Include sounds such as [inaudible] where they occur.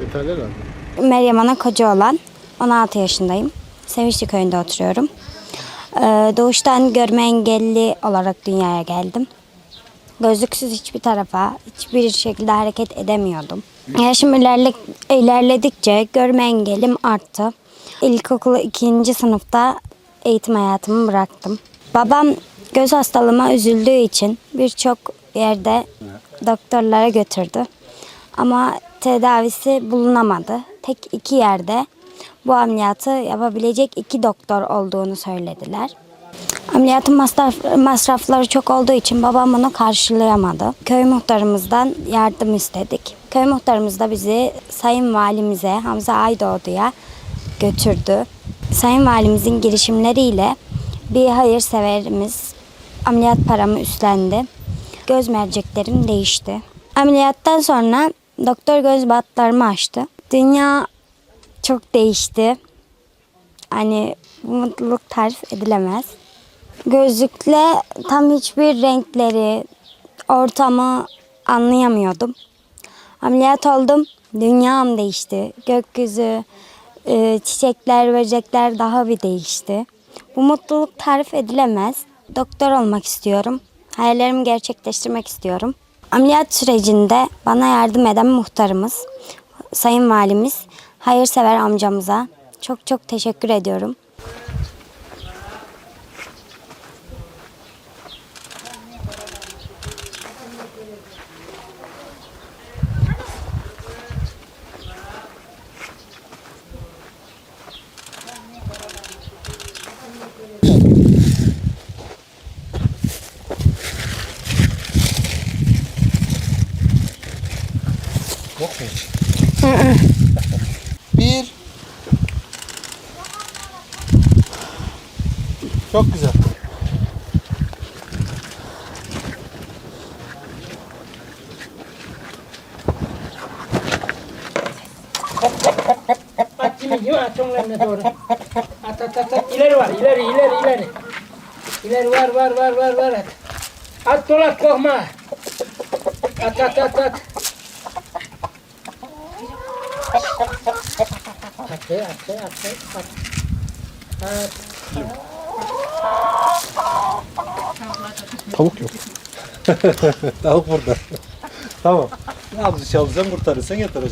Detaylar aldım. Meryem Ana Kocaoğlan. 16 yaşındayım. Sevinçli köyünde oturuyorum. Ee, doğuştan görme engelli olarak dünyaya geldim. Gözlüksüz hiçbir tarafa, hiçbir şekilde hareket edemiyordum. Yaşım ilerle, ilerledikçe görme engelim arttı. İlkokulu ikinci sınıfta eğitim hayatımı bıraktım. Babam göz hastalığıma üzüldüğü için birçok yerde doktorlara götürdü. Ama tedavisi bulunamadı. Tek iki yerde bu ameliyatı yapabilecek iki doktor olduğunu söylediler. Ameliyatın masraf, masrafları çok olduğu için babam bunu karşılayamadı. Köy muhtarımızdan yardım istedik. Köy muhtarımız da bizi Sayın Valimize Hamza Aydoğdu'ya götürdü. Sayın Valimizin girişimleriyle bir hayırseverimiz ameliyat paramı üstlendi. Göz merceklerim değişti. Ameliyattan sonra doktor göz batlarımı açtı. Dünya çok değişti. Hani mutluluk tarif edilemez. Gözlükle tam hiçbir renkleri, ortamı anlayamıyordum. Ameliyat oldum, dünyam değişti. Gökyüzü, e, çiçekler, böcekler daha bir değişti. Bu mutluluk tarif edilemez. Doktor olmak istiyorum. Hayallerimi gerçekleştirmek istiyorum. Ameliyat sürecinde bana yardım eden muhtarımız, sayın valimiz, hayırsever amcamıza çok çok teşekkür ediyorum. Yok mu hiç? Bir. Çok güzel. At kimi gibi at onlarına doğru. At at at at. İleri var ileri ileri ileri. İleri var var var var var at. At dolat korkma. At at at at. Be at be at be at. At. Tavuk yok. [laughs] Tavuk burada. [laughs] tamam. Ne yapacağız? Çalacağım kurtarırsan yatıracağım.